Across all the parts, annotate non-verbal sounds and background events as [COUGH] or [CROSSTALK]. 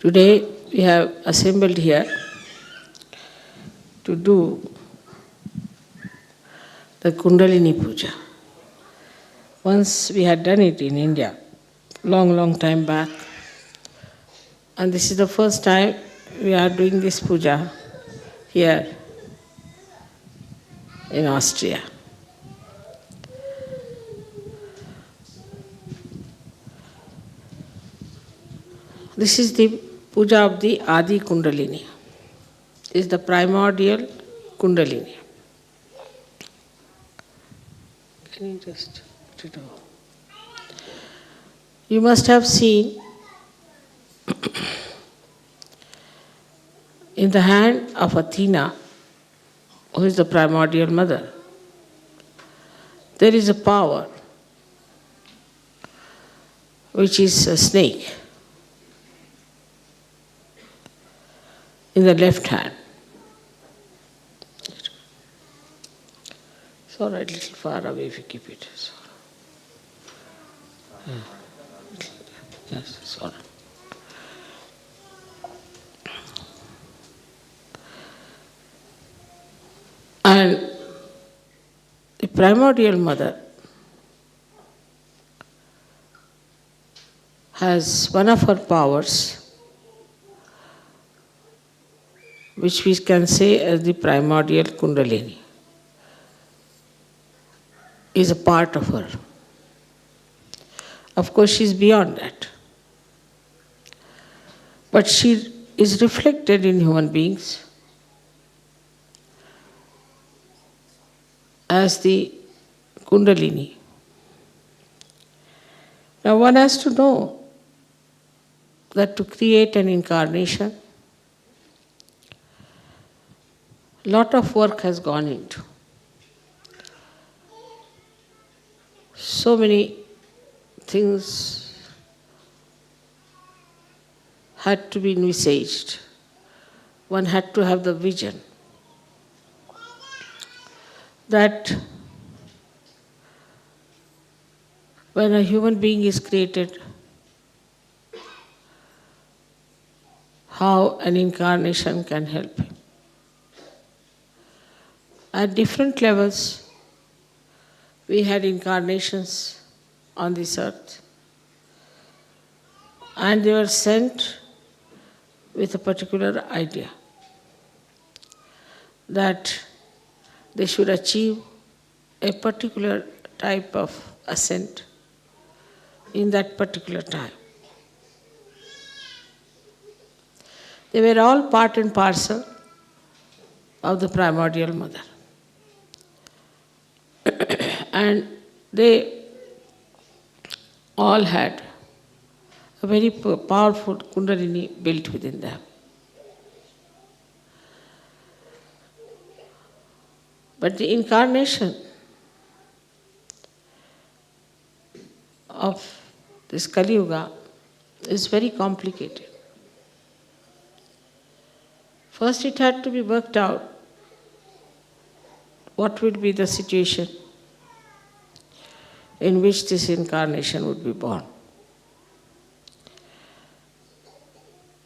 Today we have assembled here to do the Kundalini Puja. Once we had done it in India, long, long time back, and this is the first time we are doing this puja here in Austria. This is the puja of the Adi Kundalini. Is the primordial Kundalini. Can you just? You must have seen [CLEARS THROAT] in the hand of Athena, who is the primordial mother, there is a power which is a snake in the left hand. It's all right, little far away if you keep it. It's all right. Yes, it's all right. And the primordial mother has one of her powers, which we can say as the primordial Kundalini, is a part of her. Of course, she is beyond that. But she is reflected in human beings as the Kundalini. Now, one has to know that to create an incarnation, lot of work has gone into. So many things had to be envisaged. One had to have the vision that when a human being is created, how an incarnation can help him. At different levels, we had incarnations on this earth, and they were sent with a particular idea that they should achieve a particular type of ascent in that particular time. They were all part and parcel of the primordial mother. And they all had a very powerful kundalini built within them. But the incarnation of this Kali Yuga is very complicated. First, it had to be worked out what would be the situation in which this incarnation would be born.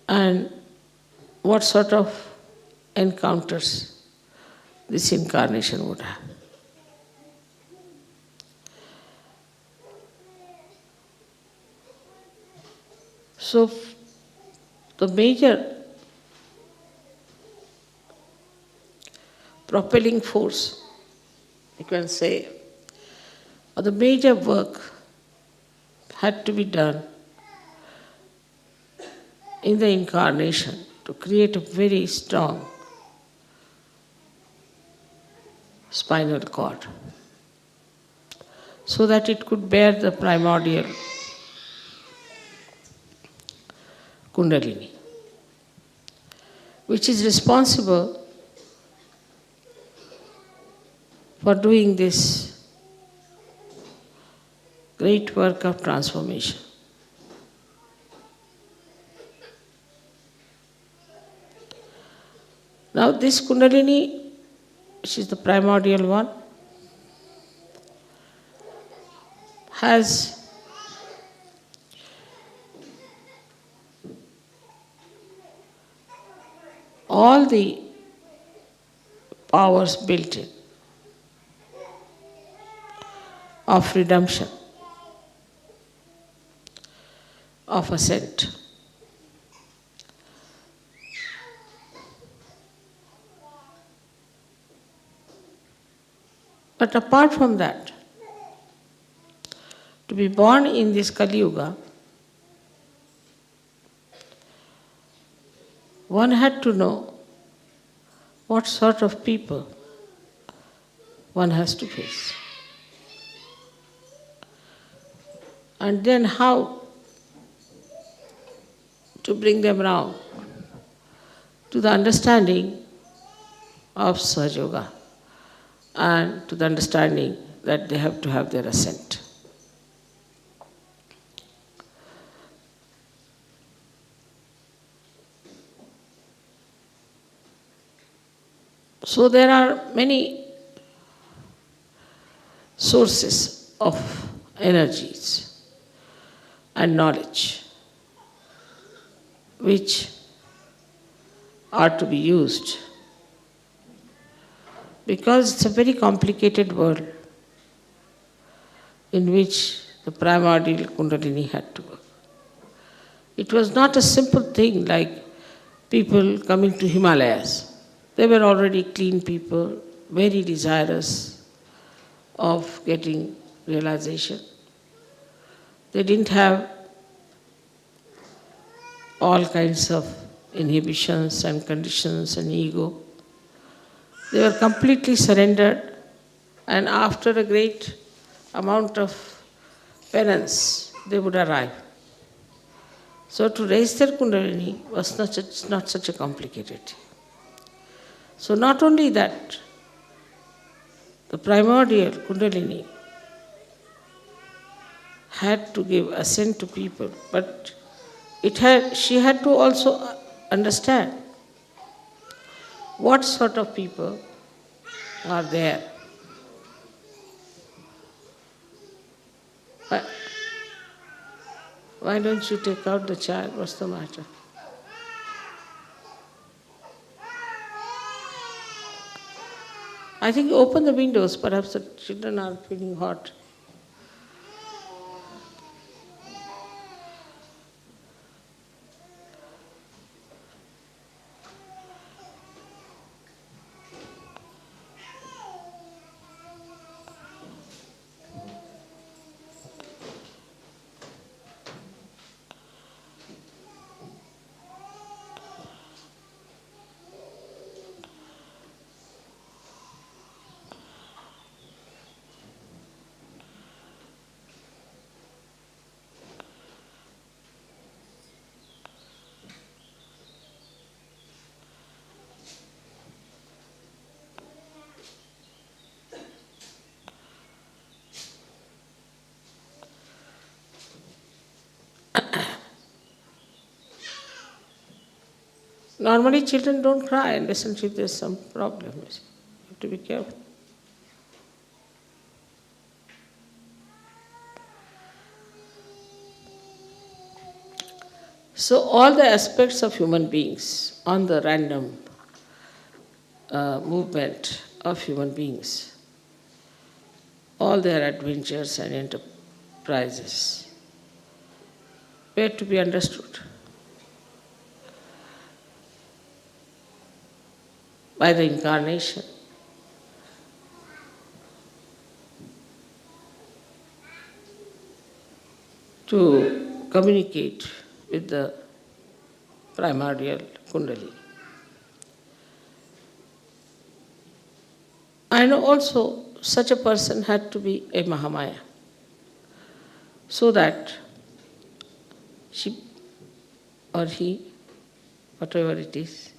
And what sort of encounters this incarnation would have. So, the major propelling force, you can say, or the major work had to be done in the incarnation to create a very strong spinal cord so that it could bear the primordial kundalini, which is responsible for doing this great work of transformation. Now, this Kundalini, which is the primordial one, has all the powers built in of redemption, of ascent. But apart from that, to be born in this Kali Yuga, one had to know what sort of people one has to face. And then how to bring them round to the understanding of Sahaja Yoga and to the understanding that they have to have their ascent. So there are many sources of energies and knowledge which are to be used because it's a very complicated world in which the primordial Kundalini had to work. It was not a simple thing like people coming to Himalayas. They were already clean people, very desirous of getting realization. They didn't have all kinds of inhibitions and conditions and ego. They were completely surrendered, and after a great amount of penance, they would arrive. So, to raise their Kundalini was not such, not such a complicated thing. So, not only that, the primordial Kundalini had to give assent to people, but it had, she had to also uh, understand what sort of people are there. Why, why don't you take out the child? What's the matter? I think open the windows, perhaps the children are feeling hot. Normally, children don't cry unless there's some problem. You have to be careful. So, all the aspects of human beings on the random uh, movement of human beings, all their adventures and enterprises were to be understood. By the incarnation. To communicate with the primordial Kundalini. And also, such a person had to be a Mahamaya, so that she or he, whatever it is,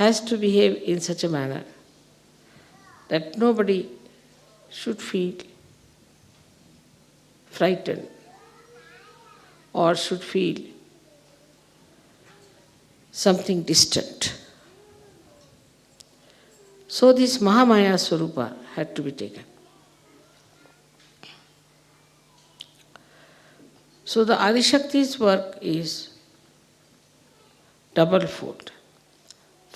has to behave in such a manner that nobody should feel frightened or should feel something distant So this Mahamaya Swarupa had to be taken. So the Adishakti's work is double fold.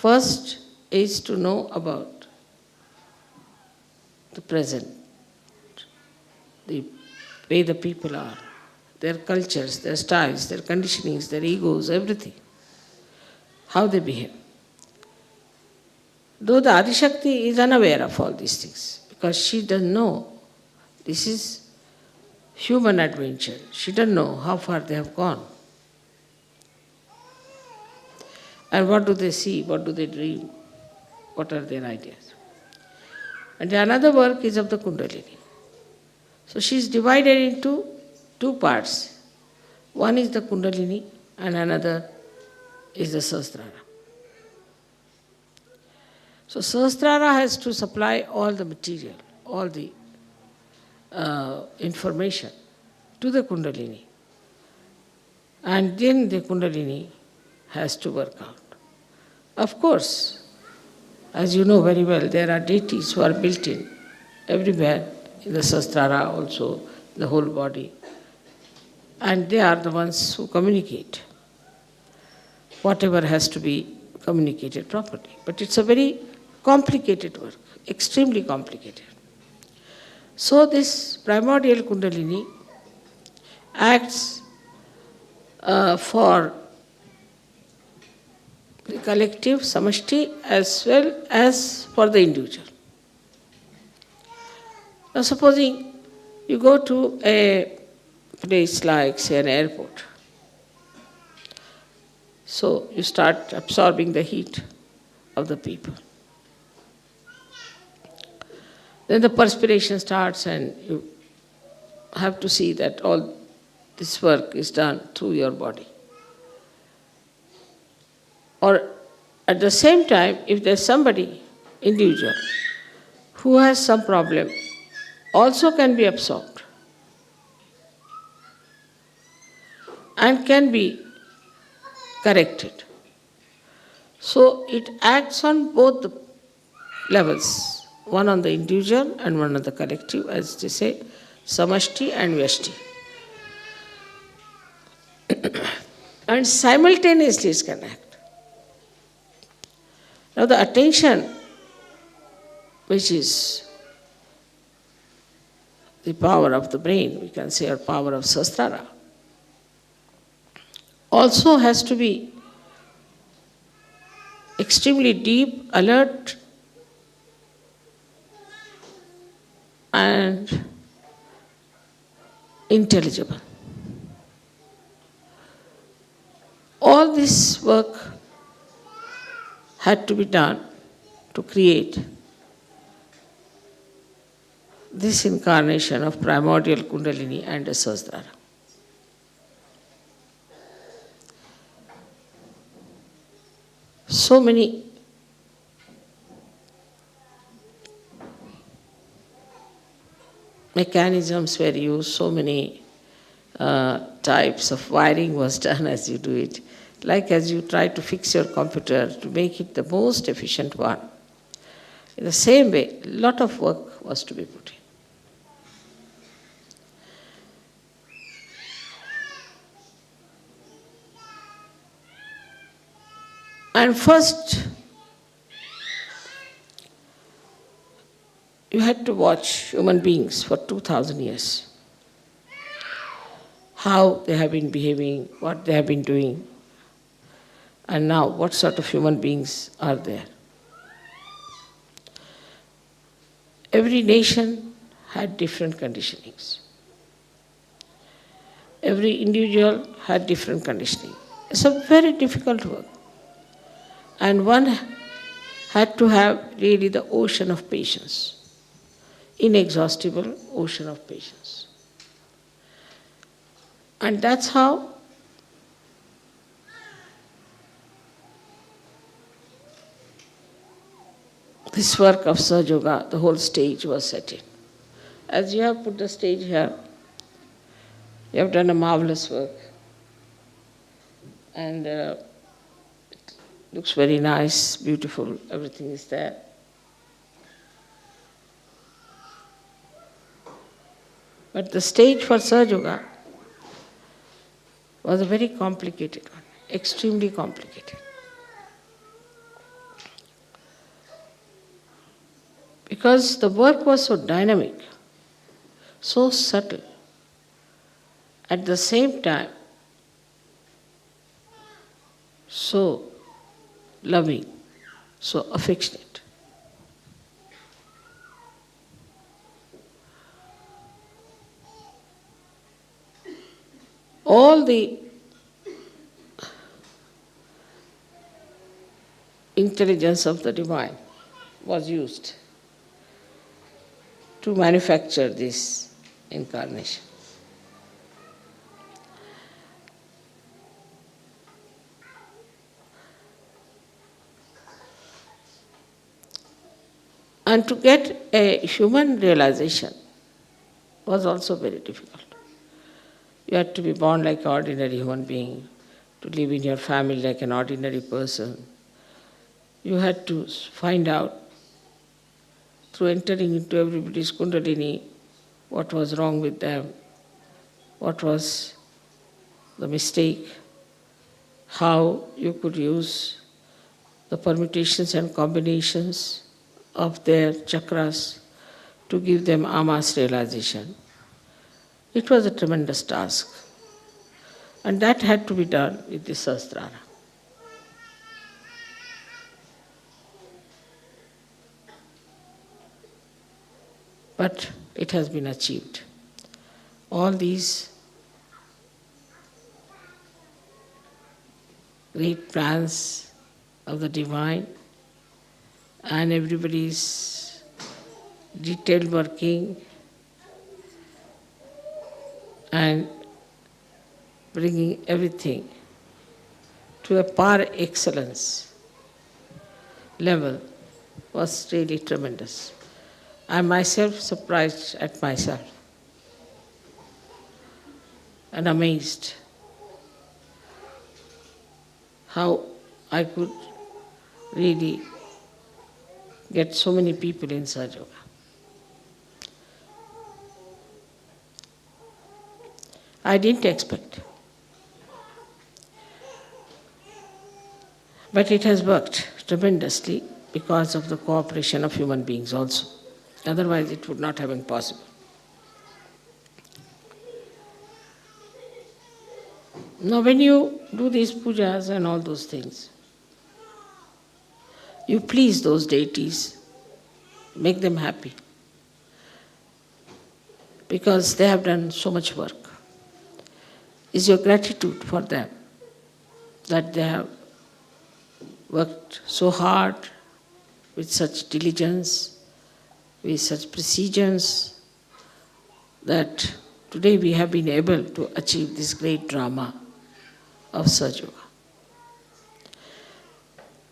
First is to know about the present, the way the people are, their cultures, their styles, their conditionings, their egos, everything, how they behave. Though the Adishakti is unaware of all these things, because she doesn't know this is human adventure. She doesn't know how far they have gone. And what do they see? What do they dream? What are their ideas? And another work is of the Kundalini. So she is divided into two parts. One is the Kundalini, and another is the Sahasrara. So Sahasrara has to supply all the material, all the uh, information to the Kundalini. And then the Kundalini has to work out. Of course, as you know very well, there are deities who are built in everywhere, in the Sahasrara also, the whole body. And they are the ones who communicate whatever has to be communicated properly. But it's a very complicated work, extremely complicated. So, this primordial Kundalini acts uh, for collective samashti as well as for the individual. Now, supposing you go to a place like, say, an airport, so you start absorbing the heat of the people. Then the perspiration starts, and you have to see that all this work is done through your body. Or at the same time, if there's somebody, individual, who has some problem, also can be absorbed and can be corrected. So it acts on both levels, one on the individual and one on the collective, as they say, samashti and vyashti. [COUGHS] and simultaneously it can act. Now, the attention, which is the power of the brain, we can say, or power of Sahasrara, also has to be extremely deep, alert, and intelligible. All this work had to be done to create this incarnation of primordial Kundalini and Sahasrara. So many mechanisms were used, so many uh, types of wiring was [LAUGHS] done as you do it like as you try to fix your computer to make it the most efficient one. In the same way, a lot of work was to be put in. And first, you had to watch human beings for 2000 years. How they have been behaving, what they have been doing, and now, what sort of human beings are there? Every nation had different conditionings. Every individual had different conditioning. It's a very difficult work. And one had to have really the ocean of patience, inexhaustible ocean of patience. And that's how this work of Sahaja Yoga, the whole stage was set in. As you have put the stage here, you have done a marvelous work. And uh, it looks very nice, beautiful, everything is there. But the stage for Sahaja Yoga was a very complicated one, extremely complicated. Because the work was so dynamic, so subtle, at the same time, so loving, so affectionate. All the intelligence of the divine was used to manufacture this incarnation. And to get a human realization was also very difficult. You had to be born like an ordinary human being, to live in your family like an ordinary person. You had to find out through entering into everybody's kundalini what was wrong with them, what was the mistake, how you could use the permutations and combinations of their chakras to give them amas realization. It was a tremendous task. And that had to be done with the Sahasrara. But it has been achieved. All these great plans of the divine and everybody's detailed working and bringing everything to a par excellence level was really tremendous. I myself surprised at myself and amazed how I could really get so many people in Sahaja Yoga. I didn't expect. But it has worked tremendously because of the cooperation of human beings also. Otherwise, it would not have been possible. Now, when you do these pujas and all those things, you please those deities, make them happy, because they have done so much work. Is your gratitude for them that they have worked so hard with such diligence, with such precision, that today we have been able to achieve this great drama of Sahaja Yoga.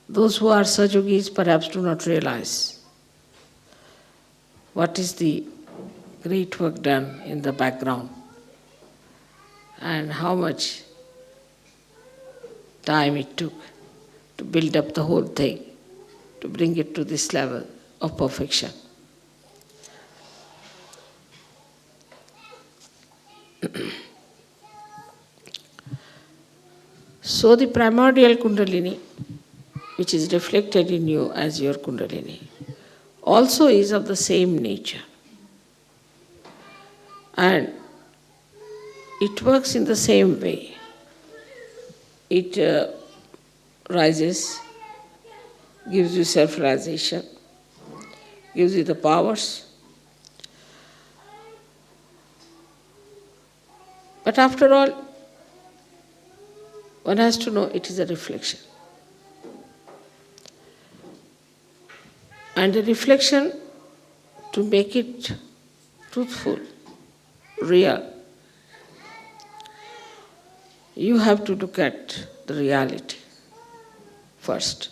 Those who are Sahajogis perhaps do not realize what is the great work done in the background and how much time it took to build up the whole thing, to bring it to this level of perfection. [CLEARS THROAT] so, the primordial Kundalini, which is reflected in you as your Kundalini, also is of the same nature. And it works in the same way. It uh, rises, gives you self realization, gives you the powers. But after all, one has to know it is a reflection. And the reflection, to make it truthful, real, you have to look at the reality first.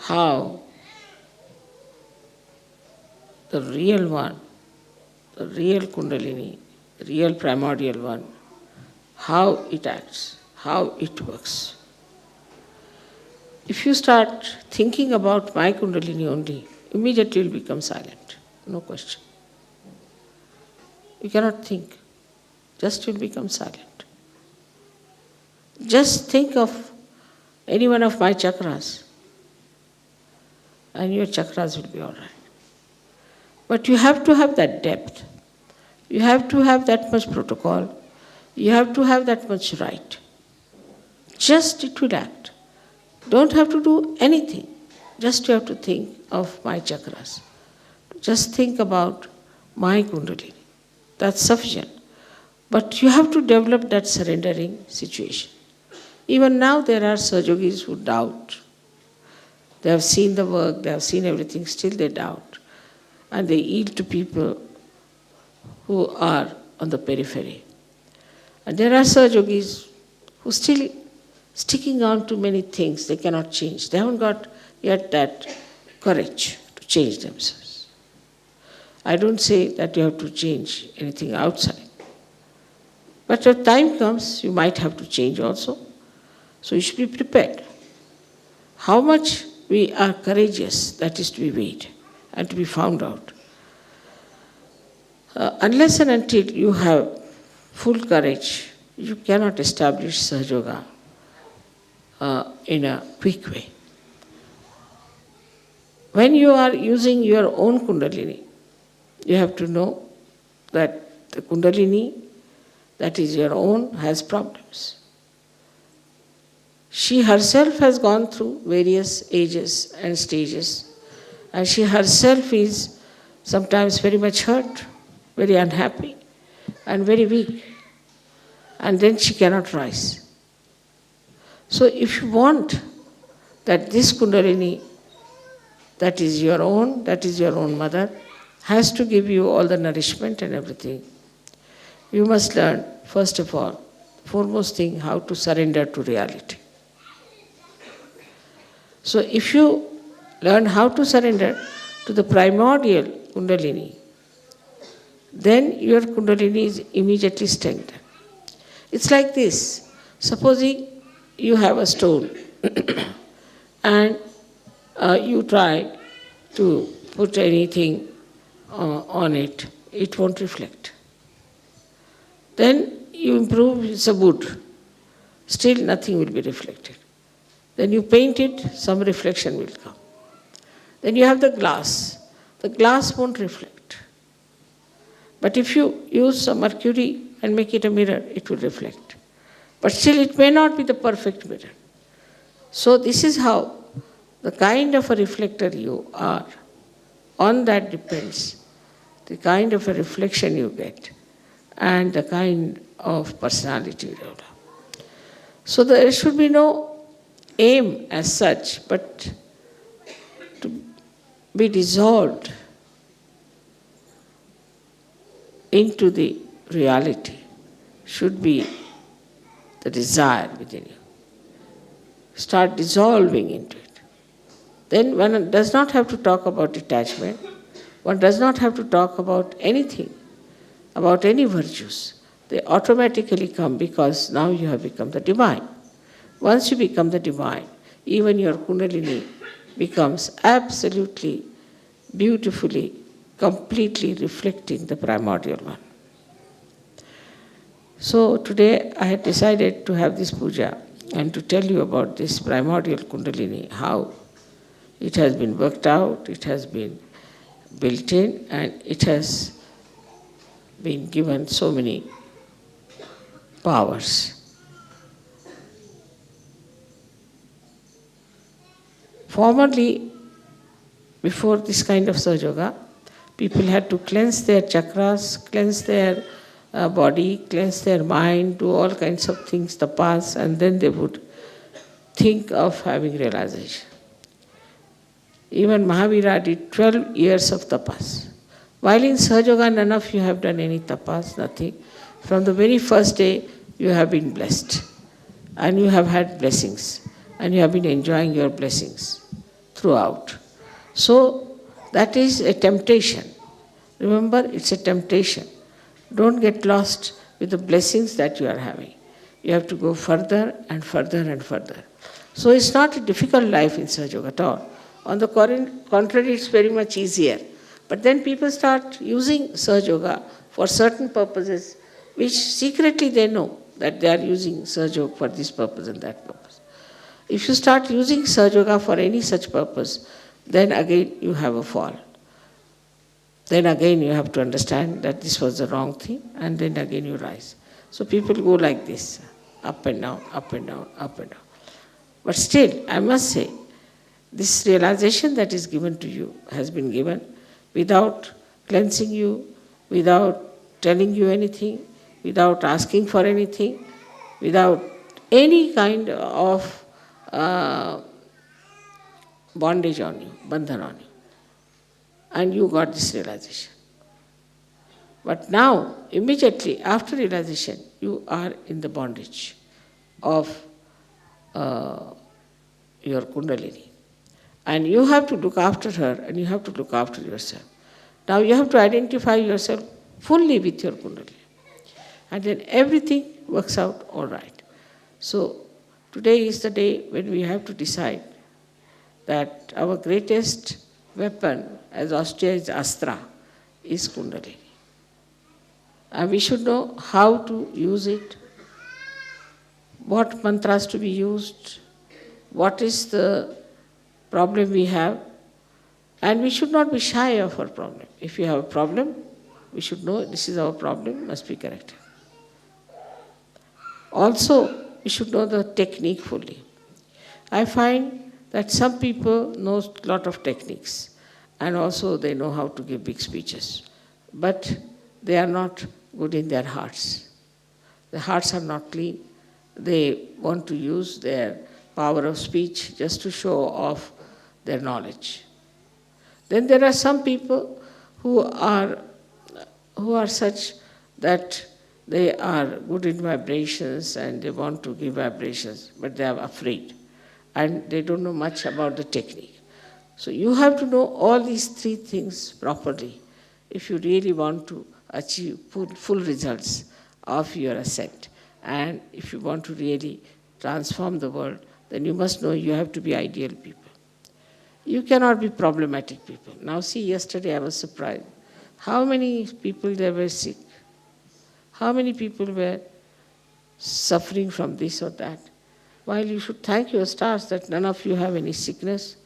How the real one, the real Kundalini, real primordial one, how it acts, how it works. If you start thinking about my Kundalini only, immediately you'll become silent. no question. You cannot think, just you'll become silent. Just think of any one of my chakras, and your chakras will be all right. But you have to have that depth. You have to have that much protocol. You have to have that much right. Just it will act. Don't have to do anything. Just you have to think of my chakras. Just think about my kundalini. That's sufficient. But you have to develop that surrendering situation. Even now, there are Sahajogis who doubt. They have seen the work, they have seen everything, still they doubt. And they yield to people who are on the periphery. And there are Sahajogis who still sticking on to many things they cannot change. They haven't got yet that courage to change themselves. I don't say that you have to change anything outside. But when time comes, you might have to change also. So you should be prepared. How much we are courageous, that is to be weighed and to be found out. Uh, unless and until you have full courage, you cannot establish Sahajoga uh, in a quick way. When you are using your own Kundalini, you have to know that the Kundalini that is your own has problems. She herself has gone through various ages and stages, and she herself is sometimes very much hurt, very unhappy, and very weak. And then she cannot rise. So, if you want that this Kundalini, that is your own, that is your own mother, has to give you all the nourishment and everything, you must learn, first of all, foremost thing, how to surrender to reality. So, if you learn how to surrender to the primordial Kundalini, then your Kundalini is immediately strengthened. It's like this supposing you have a stone [CLEARS THROAT] and uh, you try to put anything uh, on it, it won't reflect. Then you improve, it's a wood, still nothing will be reflected. Then you paint it, some reflection will come. Then you have the glass. The glass won't reflect. But if you use some mercury and make it a mirror, it will reflect. But still, it may not be the perfect mirror. So, this is how the kind of a reflector you are, on that depends the kind of a reflection you get and the kind of personality you develop. So, there should be no aim as such, but be dissolved into the reality should be the desire within you. Start dissolving into it. Then one does not have to talk about detachment, one does not have to talk about anything, about any virtues. They automatically come because now you have become the divine. Once you become the divine, even your Kundalini becomes absolutely, beautifully, completely reflecting the primordial one. So today I had decided to have this puja and to tell you about this primordial Kundalini, how it has been worked out, it has been built in, and it has been given so many powers. Formerly, before this kind of Sahaja people had to cleanse their chakras, cleanse their uh, body, cleanse their mind, do all kinds of things, tapas, and then they would think of having realization. Even Mahavira did 12 years of tapas. While in Sahajoga, none of you have done any tapas, nothing. From the very first day, you have been blessed. And you have had blessings. And you have been enjoying your blessings throughout. So, that is a temptation. Remember, it's a temptation. Don't get lost with the blessings that you are having. You have to go further and further and further. So it's not a difficult life in Sahaja at all. On the contrary, it's very much easier. But then people start using Sahaja Yoga for certain purposes, which secretly they know that they are using Sahaja Yoga for this purpose and that purpose. If you start using Sahaja Yoga for any such purpose, then again you have a fall. Then again you have to understand that this was the wrong thing, and then again you rise. So people go like this, up and down, up and down, up and down. But still, I must say, this realization that is given to you has been given without cleansing you, without telling you anything, without asking for anything, without any kind of uh, bondage on you, bandhan on you. And you got this realization. But now, immediately after realization, you are in the bondage of uh, your Kundalini. And you have to look after her and you have to look after yourself. Now you have to identify yourself fully with your Kundalini. And then everything works out all right. So today is the day when we have to decide that our greatest weapon, as Austria is Astra, is Kundalini. And we should know how to use it, what mantras to be used, what is the problem we have, and we should not be shy of our problem. If we have a problem, we should know this is our problem, must be corrected. Also, we should know the technique fully. I find that some people know a lot of techniques and also they know how to give big speeches, but they are not good in their hearts. The hearts are not clean. They want to use their power of speech just to show off their knowledge. Then there are some people who are who are such that they are good in vibrations and they want to give vibrations, but they are afraid and they don't know much about the technique. So you have to know all these three things properly if you really want to achieve full, results of your ascent. And if you want to really transform the world, then you must know you have to be ideal people. You cannot be problematic people. Now, see, yesterday I was surprised. How many people there were sick? How many people were suffering from this or that? While you should thank your stars that none of you have any sickness,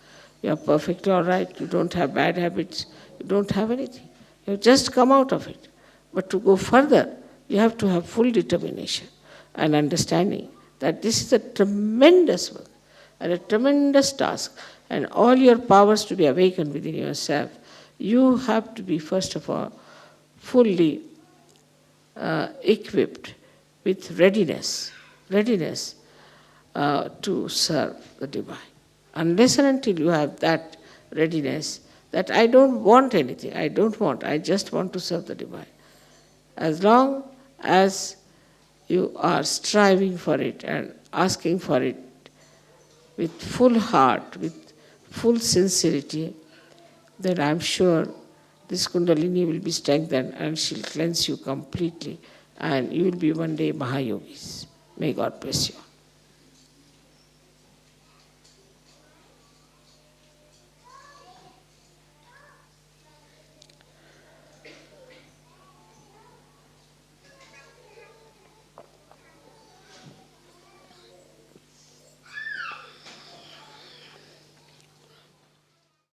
you are perfectly all right, you don't have bad habits, you don't have anything. You have just come out of it. But to go further, you have to have full determination and understanding that this is a tremendous work and a tremendous task, and all your powers to be awakened within yourself. You have to be, first of all, fully uh, equipped with readiness, readiness uh, to serve the divine. Unless and until you have that readiness, that I don't want anything, I don't want, I just want to serve the divine. As long as you are striving for it and asking for it with full heart, with full sincerity, then I'm sure this Kundalini will be strengthened and she'll cleanse you completely and you will be one day Mahayogis. May God bless you.